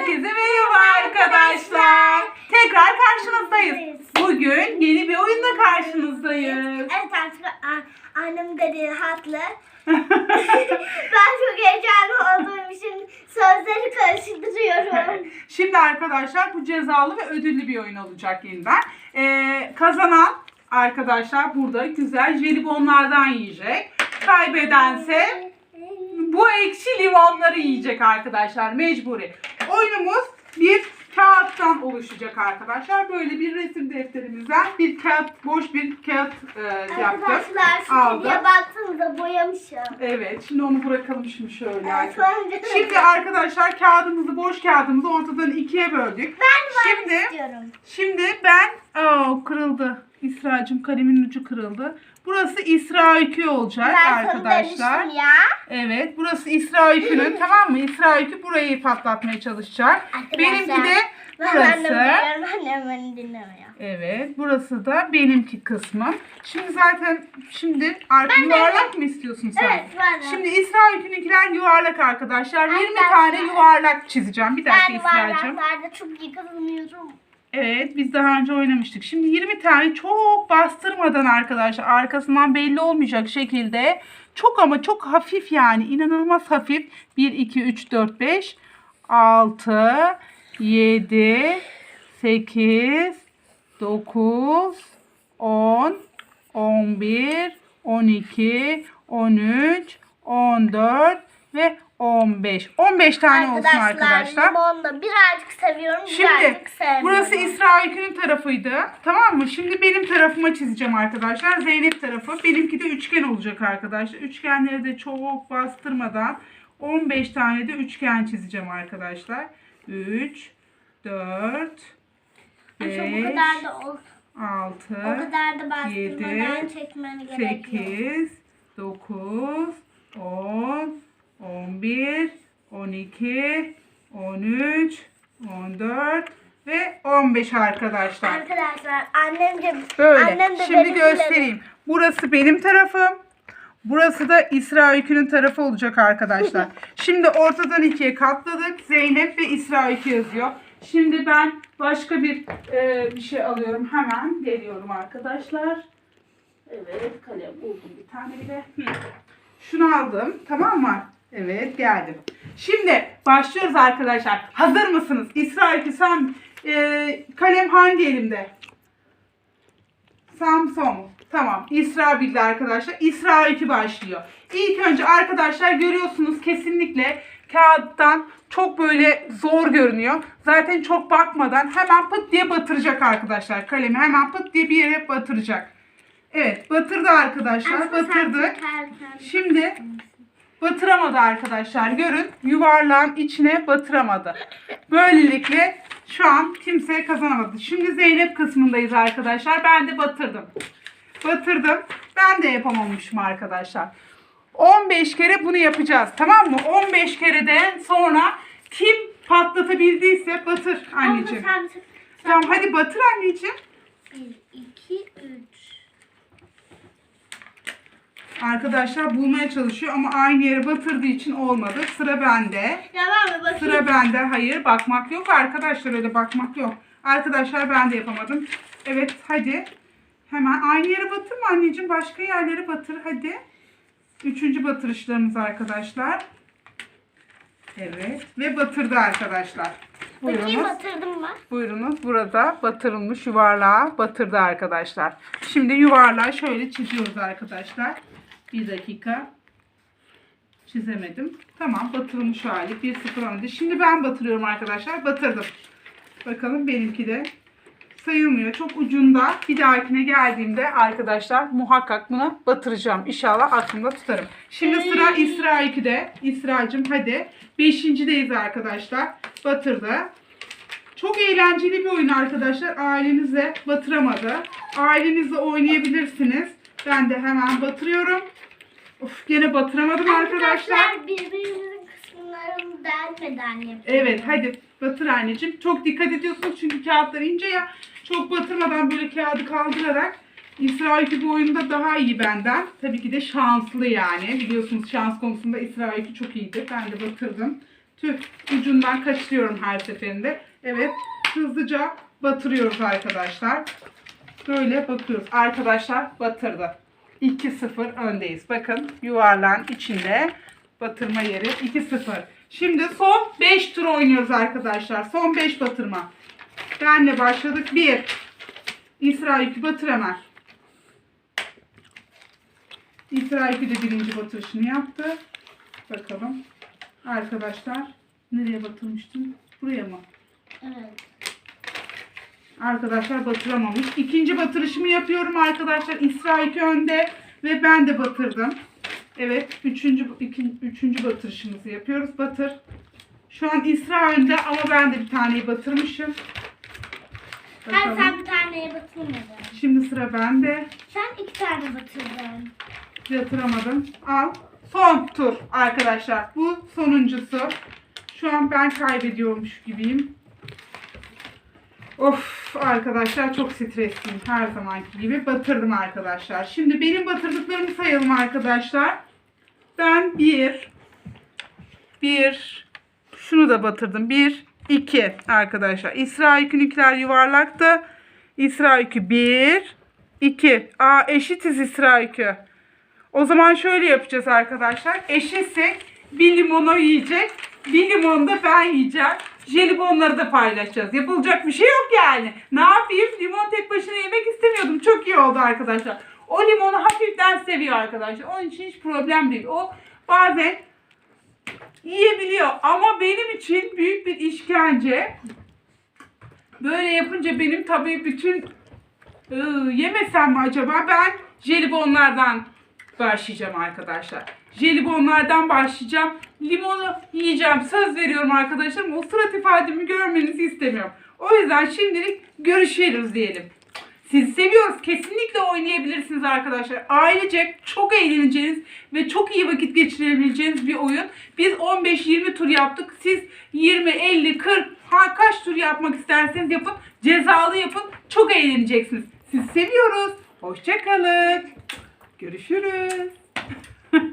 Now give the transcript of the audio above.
Herkese merhaba arkadaşlar. Tekrar karşınızdayız. Bugün yeni bir oyunla karşınızdayız. Evet artık a- annem dedi haklı. ben çok heyecanlı olduğum için sözleri karıştırıyorum. Şimdi arkadaşlar bu cezalı ve ödüllü bir oyun olacak yeniden. Ee, kazanan arkadaşlar burada güzel jelibonlardan yiyecek. Kaybedense bu ekşi limonları yiyecek arkadaşlar mecburi. Oyunumuz bir kağıttan oluşacak arkadaşlar. Böyle bir resim defterimizden bir kağıt, boş bir kağıt e, yaptım. Arkadaşlar şu Aldım. kediye baktığınızda boyamışım. Evet, şimdi onu bırakalım şimdi şöyle. Evet, Şimdi arkadaşlar kağıdımızı, boş kağıdımızı ortadan ikiye böldük. Ben Şimdi, istiyorum. şimdi ben, aa kırıldı. İsra'cığım kalemin ucu kırıldı. Burası İsra Öykü olacak Ben arkadaşlar. demiştim ya. Evet, burası İsra Öykü'nün tamam mı? İsra Öykü burayı patlatmaya çalışacak. Arkadaşlar, Benimki de Ben burası. dinliyorum, annem beni dinlemiyor. Evet, burası da benimki kısmım. Şimdi zaten şimdi artık Ben de- yuvarlak mı istiyorsun sen? Evet, ben de. Şimdi İsra Öykü'nünkiler yuvarlak arkadaşlar. 20 Arkadaşlar. tane yuvarlak çizeceğim. Bir dakika Ben İsra'cığım. varlıklarda çok iyi kazanıyorum. Evet, biz daha önce oynamıştık. Şimdi 20 tane çok bastırmadan arkadaşlar arkasından belli olmayacak şekilde çok ama çok hafif yani inanılmaz hafif 1 2 3 4 5 6 7 8 9 10 11 12 13 14 ve 15. 15 tane olsun arkadaşlar. limonu da birazcık seviyorum, Şimdi birazcık sevmiyorum. burası İsra Öykü'nün tarafıydı. Tamam mı? Şimdi benim tarafıma çizeceğim arkadaşlar. Zeynep tarafı. Benimki de üçgen olacak arkadaşlar. Üçgenleri de çok bastırmadan 15 tane de üçgen çizeceğim arkadaşlar. 3 4 Ay, çok 5 o kadar da o, 6 o kadar da bastırmadan yedi, çekmen gerekiyor. 8 9 10 11 12 13 14 ve 15 arkadaşlar. Arkadaşlar annem de Böyle. annem de Şimdi benimkileri- göstereyim. Burası benim tarafım. Burası da İsra Öykü'nün tarafı olacak arkadaşlar. Şimdi ortadan ikiye katladık. Zeynep ve İsra Öykü yazıyor. Şimdi ben başka bir e, bir şey alıyorum. Hemen geliyorum arkadaşlar. Evet kalem buldum bir tane bile. Hı. Şunu aldım. Tamam mı? Evet geldim. Şimdi başlıyoruz arkadaşlar. Hazır mısınız? İsra Öykü sen e, kalem hangi elimde? Samsung. Tamam. İsra bildi arkadaşlar. İsra 2 başlıyor. İlk önce arkadaşlar görüyorsunuz kesinlikle kağıttan çok böyle zor görünüyor. Zaten çok bakmadan hemen pıt diye batıracak arkadaşlar. Kalemi hemen pıt diye bir yere batıracak. Evet batırdı arkadaşlar. Aslında sen Batırdı. çıkarken- Şimdi batıramadı arkadaşlar. Görün yuvarlağın içine batıramadı. Böylelikle şu an kimse kazanamadı. Şimdi Zeynep kısmındayız arkadaşlar. Ben de batırdım. Batırdım. Ben de yapamamışım arkadaşlar. 15 kere bunu yapacağız. Tamam mı? 15 kereden sonra kim patlatabildiyse batır anneciğim. Tamam hadi batır anneciğim. 1, 2, 3. Arkadaşlar bulmaya çalışıyor ama aynı yere batırdığı için olmadı. Sıra bende. Ya ben bakayım. Sıra bende. Hayır bakmak yok arkadaşlar öyle bakmak yok. Arkadaşlar ben de yapamadım. Evet hadi. Hemen aynı yere batırma anneciğim. Başka yerlere batır hadi. Üçüncü batırışlarımız arkadaşlar. Evet. Ve batırdı arkadaşlar. Bakayım Buyurunuz. batırdım mı? Buyurunuz. Burada batırılmış yuvarlağa batırdı arkadaşlar. Şimdi yuvarlağı şöyle çiziyoruz arkadaşlar. Bir dakika. Çizemedim. Tamam batırılmış hali. 1-0 önde. Şimdi ben batırıyorum arkadaşlar. Batırdım. Bakalım benimki de sayılmıyor. Çok ucunda. Bir dahakine geldiğimde arkadaşlar muhakkak buna batıracağım. İnşallah aklımda tutarım. Şimdi sıra İsra 2'de. İsra'cığım hadi. Beşincideyiz arkadaşlar. Batırdı. Çok eğlenceli bir oyun arkadaşlar. Ailenizle batıramadı. Ailenizle oynayabilirsiniz. Ben de hemen batırıyorum. Of gene batıramadım arkadaşlar. Arkadaşlar birbirimizin kısımlarını delmeden yapıyoruz. Evet hadi batır anneciğim. Çok dikkat ediyorsunuz çünkü kağıtlar ince ya. Çok batırmadan böyle kağıdı kaldırarak İsra bu oyunda daha iyi benden. Tabii ki de şanslı yani. Biliyorsunuz şans konusunda İsra çok iyidir. Ben de batırdım. Tüh ucundan kaçırıyorum her seferinde. Evet hızlıca batırıyoruz arkadaşlar. Böyle bakıyoruz. Arkadaşlar batırdı. 2-0 öndeyiz. Bakın yuvarlağın içinde batırma yeri 2-0. Şimdi son 5 tur oynuyoruz arkadaşlar. Son 5 batırma. Benle başladık. 1. İsra yükü batır hemen. İsra yükü de birinci batırışını yaptı. Bakalım. Arkadaşlar nereye batırmıştım? Buraya mı? Evet. Arkadaşlar batıramamış. İkinci batırışımı yapıyorum arkadaşlar. İsrail önde ve ben de batırdım. Evet. Üçüncü, iki, üçüncü batırışımızı yapıyoruz. Batır. Şu an İsra önde ama ben de bir taneyi batırmışım. Hayır Bakalım. sen bir taneye batırmadın. Şimdi sıra bende. Sen iki tane batırdın. Yatıramadım. Al. Son tur arkadaşlar. Bu sonuncusu. Şu an ben kaybediyormuş gibiyim. Of arkadaşlar çok stresliyim her zamanki gibi. Batırdım arkadaşlar. Şimdi benim batırdıklarımı sayalım arkadaşlar. Ben bir, bir, şunu da batırdım. Bir, iki arkadaşlar. İsra yükünükler yuvarlaktı. İsra yükü bir, iki. Aa eşitiz İsra yükü. O zaman şöyle yapacağız arkadaşlar. Eşitsek bir limonu yiyecek. Bir limonu da ben yiyeceğim. Jelibonları da paylaşacağız. Yapılacak bir şey yok yani. Ne yapayım? Limon tek başına yemek istemiyordum. Çok iyi oldu arkadaşlar. O limonu hafiften seviyor arkadaşlar. Onun için hiç problem değil. O bazen yiyebiliyor. Ama benim için büyük bir işkence. Böyle yapınca benim tabii bütün Iı, yemesem mi acaba? Ben jelibonlardan başlayacağım arkadaşlar. Jelibonlardan başlayacağım. Limonu yiyeceğim. Söz veriyorum arkadaşlarım. O surat ifademi görmenizi istemiyorum. O yüzden şimdilik görüşürüz diyelim. Sizi seviyoruz. Kesinlikle oynayabilirsiniz arkadaşlar. Ailece çok eğleneceğiniz ve çok iyi vakit geçirebileceğiniz bir oyun. Biz 15-20 tur yaptık. Siz 20, 50, 40 ha, kaç tur yapmak isterseniz yapın. Cezalı yapın. Çok eğleneceksiniz. Sizi seviyoruz. Hoşçakalın. Görüşürüz.